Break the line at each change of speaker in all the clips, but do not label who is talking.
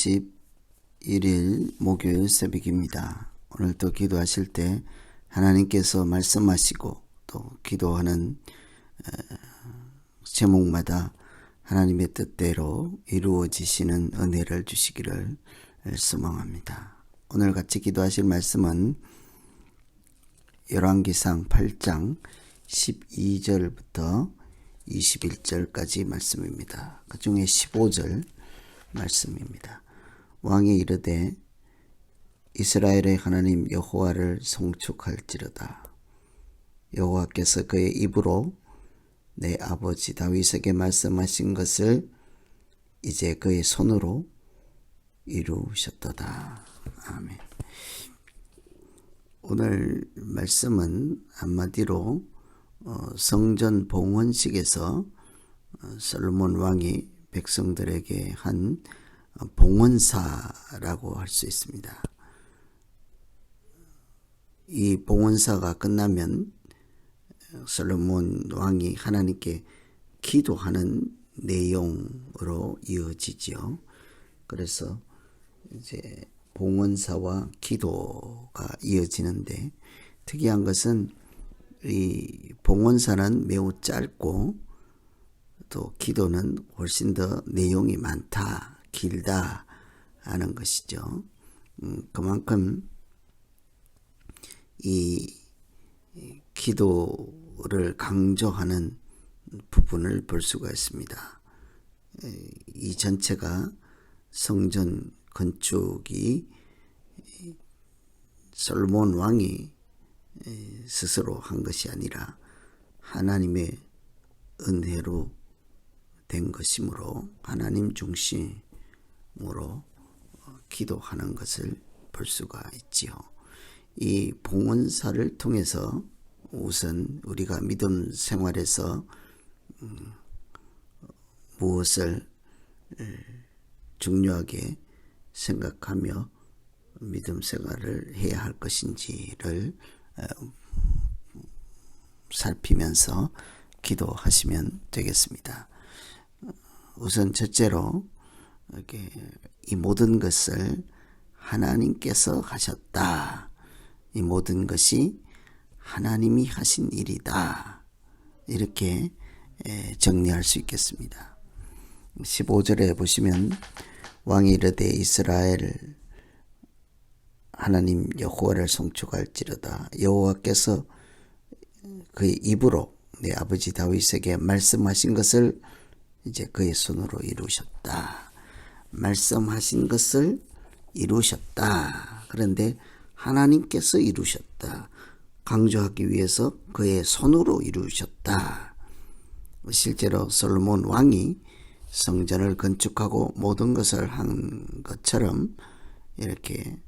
9월 21일 목요일 새벽입니다. 오늘도 기도하실 때 하나님께서 말씀하시고 또 기도하는 제목마다 하나님의 뜻대로 이루어지시는 은혜를 주시기를 소망합니다. 오늘 같이 기도하실 말씀은 열왕기상 8장 12절부터 21절까지 말씀입니다. 그 중에 15절 말씀입니다. 왕이 이르되 이스라엘의 하나님 여호와를 송축할지로다. 여호와께서 그의 입으로 내 아버지 다윗에게 말씀하신 것을 이제 그의 손으로 이루셨도다. 아멘. 오늘 말씀은 한마디로 어, 성전 봉헌식에서 어, 솔로몬 왕이 백성들에게 한 봉헌사라고 할 수 있습니다. 이 봉헌사가 끝나면 솔로몬 왕이 하나님께 기도하는 내용으로 이어지지요. 그래서 이제 봉헌사와 기도가 이어지는데 특이한 것은 이 봉헌사는 매우 짧고 또 기도는 훨씬 더 내용이 많다, 길다 하는 것이죠. 음, 그만큼 이 기도를 강조하는 부분을 볼 수가 있습니다. 이 전체가 성전 건축이 솔몬 왕이 스스로 한 것이 아니라 하나님의 은혜로 된 것이므로 하나님 중심 으로 기도하는 것을 볼 수가 있지요. 이 봉헌사를 통해서 우선 우리가 믿음 생활에서 음, 무엇을 중요하게 생각하며 믿음 생활을 해야 할 것인지를 살피면서 기도하시면 되겠습니다. 우선 첫째로 이렇게 이 모든 것을 하나님께서 하셨다. 이 모든 것이 하나님이 하신 일이다. 이렇게 정리할 수 있겠습니다. 15절에 보시면 왕이 이르되 이스라엘 하나님 여호와를 송축할지로다 여호와께서 그의 입으로 내 아버지 다윗에게 말씀하신 것을 이제 그의 손으로 이루셨다. 말씀하신 것을 이루셨다. 그런데 하나님께서 이루셨다. 강조하기 위해서 그의 손으로 이루셨다. 실제로 솔로몬 왕이 성전을 건축하고 모든 것을 한 것처럼 이렇게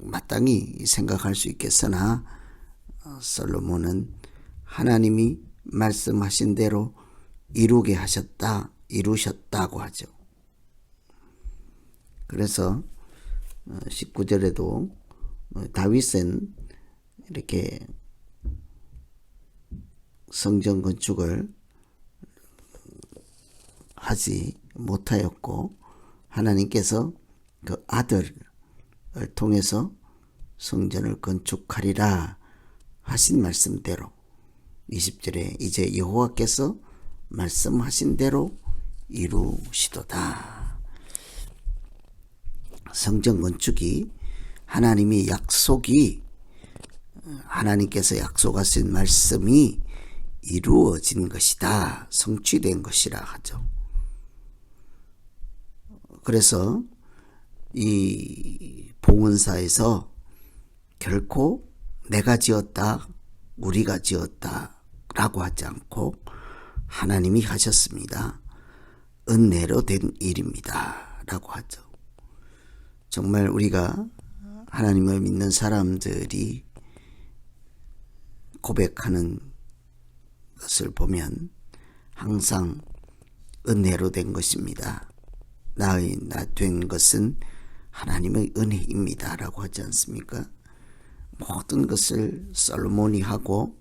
마땅히 생각할 수 있겠으나 어, 솔로몬은 하나님이 말씀하신 대로 이루게 하셨다, 이루셨다고 하죠. 그래서 19절에도 어, 어, 다윗은 이렇게 성전 건축을 하지 못하였고 하나님께서 그 아들을 통해서 성전을 건축하리라 하신 말씀대로 20절에 이제 여호와께서 말씀하신 대로 이루시도다. 성전 건축이 하나님이 약속이 하나님께서 약속하신 말씀이 이루어진 것이다. 성취된 것이라 하죠. 그래서 이 봉헌사에서 결코 내가 지었다, 우리가 지었다 라고 하지 않고 하나님이 하셨습니다. 은혜로 된 일입니다. 라고 하죠. 정말 우리가 하나님을 믿는 사람들이 고백하는 것을 보면 항상 은혜로 된 것입니다. 나의 나 된 것은 하나님의 은혜입니다. 라고 하지 않습니까? 모든 것을 솔로몬이 하고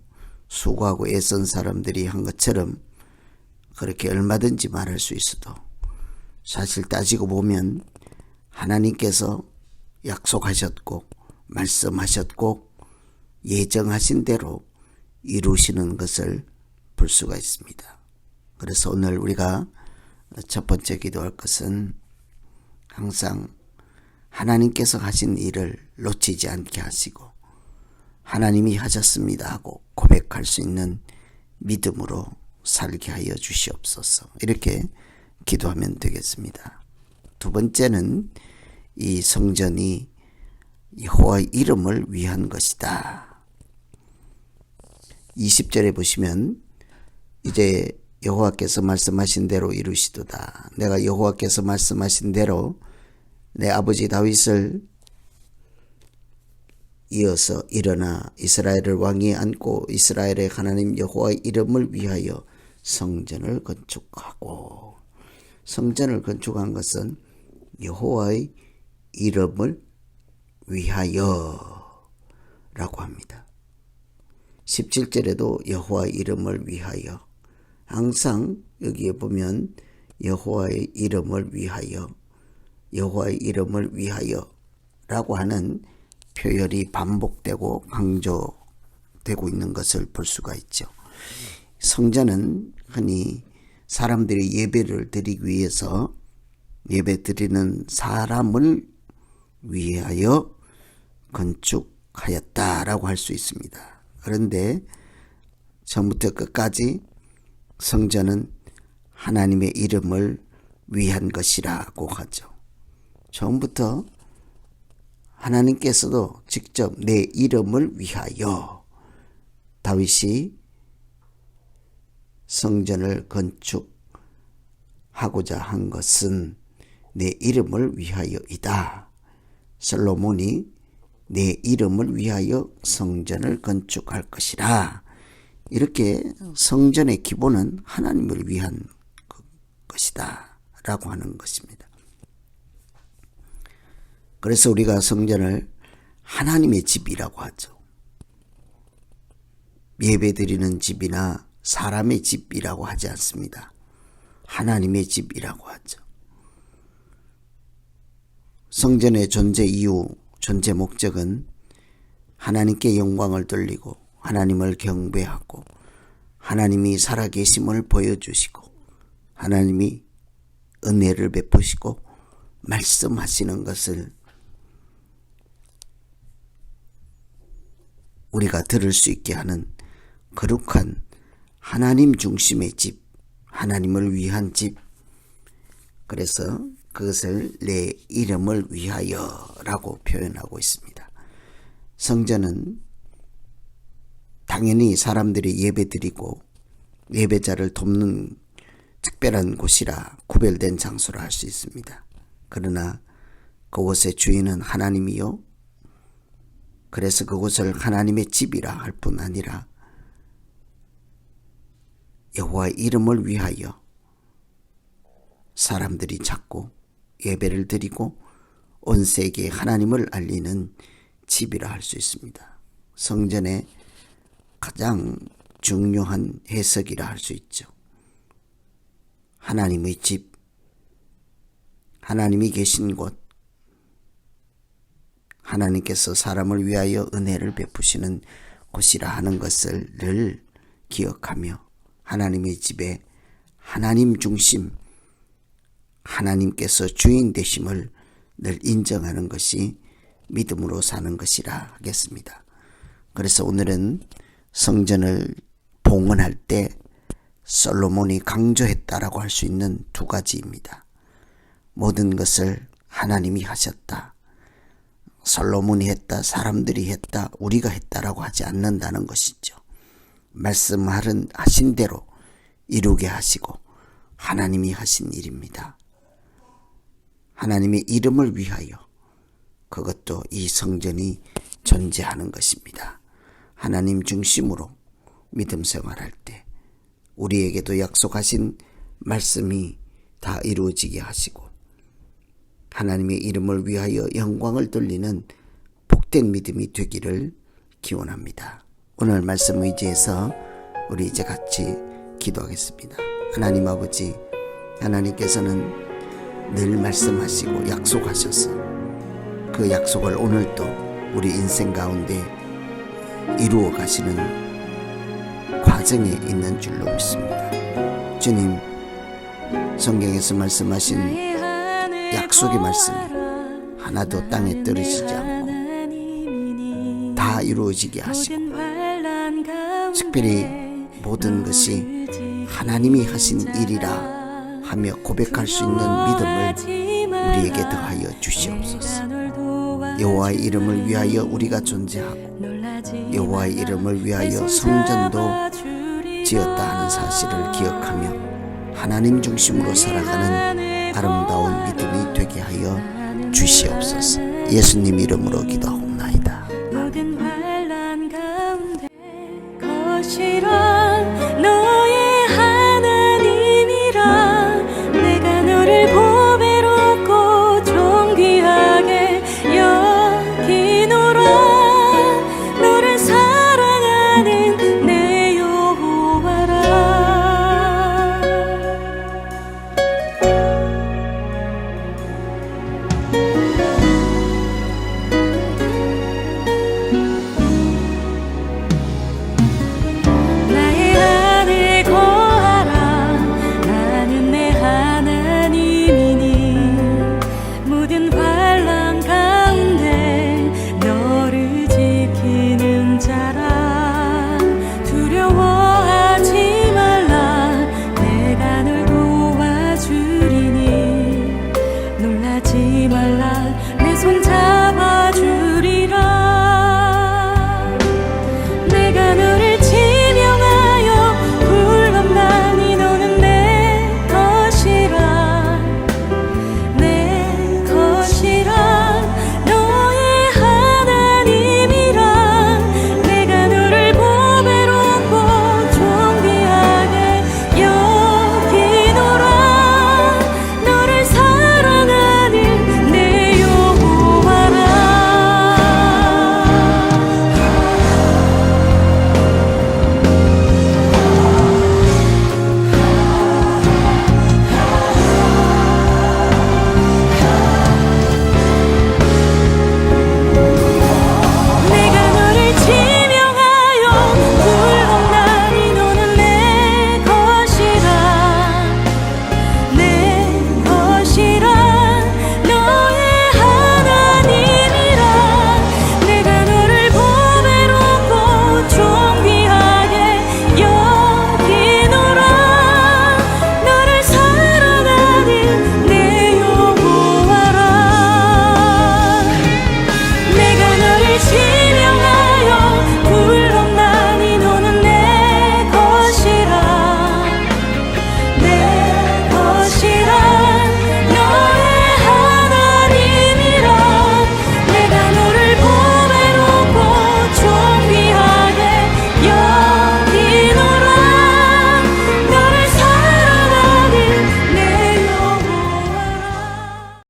수고하고 애쓴 사람들이 한 것처럼 그렇게 얼마든지 말할 수 있어도 사실 따지고 보면 하나님께서 약속하셨고 말씀하셨고 예정하신 대로 이루시는 것을 볼 수가 있습니다. 그래서 오늘 우리가 첫 번째 기도할 것은 항상 하나님께서 하신 일을 놓치지 않게 하시고 하나님이 하셨습니다 하고 고백할 수 있는 믿음으로 살게 하여 주시옵소서. 이렇게 기도하면 되겠습니다. 두 번째는 이 성전이 여호와의 이름을 위한 것이다. 20절에 보시면 이제 여호와께서 말씀하신 대로 이루시도다. 내가 여호와께서 말씀하신 대로 내 아버지 다윗을 이어서 일어나 이스라엘을 왕위에 앉고 이스라엘의 하나님 여호와의 이름을 위하여 성전을 건축하고 성전을 건축한 것은 여호와의 이름을 위하여 라고 합니다. 17절에도 여호와의 이름을 위하여 항상 여기에 보면 여호와의 이름을 위하여 여호와의 이름을 위하여 라고 하는 표현이 반복되고 강조되고 있는 것을 볼 수가 있죠. 성전은 흔히 사람들이 예배를 드리기 위해서 예배 드리는 사람을 위하여 건축하였다라고 할 수 있습니다. 그런데 처음부터 끝까지 성전은 하나님의 이름을 위한 것이라고 하죠. 처음부터 하나님께서도 직접 내 이름을 위하여 다윗이 성전을 건축하고자 한 것은 내 이름을 위하여이다. 솔로몬이 내 이름을 위하여 성전을 건축할 것이라. 이렇게 성전의 기본은 하나님을 위한 것이다. 라고 하는 것입니다. 그래서 우리가 성전을 하나님의 집이라고 하죠. 예배 드리는 집이나 사람의 집이라고 하지 않습니다. 하나님의 집이라고 하죠. 성전의 존재 이유, 존재 목적은 하나님께 영광을 돌리고 하나님을 경배하고 하나님이 살아계심을 보여주시고 하나님이 은혜를 베푸시고 말씀하시는 것을 우리가 들을 수 있게 하는 거룩한 하나님 중심의 집, 하나님을 위한 집. 그래서 그것을 내 이름을 위하여라고 표현하고 있습니다. 성전은 당연히 사람들이 예배드리고 예배자를 돕는 특별한 곳이라 구별된 장소라 할 수 있습니다. 그러나 그곳의 주인은 하나님이요. 그래서 그곳을 하나님의 집이라 할 뿐 아니라 여호와의 이름을 위하여 사람들이 찾고 예배를 드리고 온 세계에 하나님을 알리는 집이라 할 수 있습니다. 성전의 가장 중요한 해석이라 할 수 있죠. 하나님의 집, 하나님이 계신 곳, 하나님께서 사람을 위하여 은혜를 베푸시는 곳이라 하는 것을 늘 기억하며 하나님의 집에 하나님 중심, 하나님께서 주인 되심을 늘 인정하는 것이 믿음으로 사는 것이라 하겠습니다. 그래서 오늘은 성전을 봉헌할 때 솔로몬이 강조했다라고 할 수 있는 두 가지입니다. 모든 것을 하나님이 하셨다. 솔로몬이 했다, 사람들이 했다, 우리가 했다라고 하지 않는다는 것이죠. 말씀하신 하신 대로 이루게 하시고 하나님이 하신 일입니다. 하나님의 이름을 위하여 그것도 이 성전이 존재하는 것입니다. 하나님 중심으로 믿음 생활할 때 우리에게도 약속하신 말씀이 다 이루어지게 하시고 하나님의 이름을 위하여 영광을 돌리는 복된 믿음이 되기를 기원합니다. 오늘 말씀 의지해서 우리 이제 같이 기도하겠습니다. 하나님 아버지, 하나님께서는 늘 말씀하시고 약속하셔서 그 약속을 오늘도 우리 인생 가운데 이루어 가시는 과정에 있는 줄로 믿습니다. 주님, 성경에서 말씀하신 약속의 말씀이 하나도 땅에 떨어지지 않고 다 이루어지게 하시고 특별히 모든 것이 하나님이 하신 일이라 하며 고백할 수 있는 믿음을 우리에게 더하여 주시옵소서. 여호와의 이름을 위하여 우리가 존재하고 여호와의 이름을 위하여 성전도 지었다 하는 사실을 기억하며 하나님 중심으로 살아가는 아름다운 믿음이 되게 하여 주시옵소서. 예수님 이름으로 기도
冷看。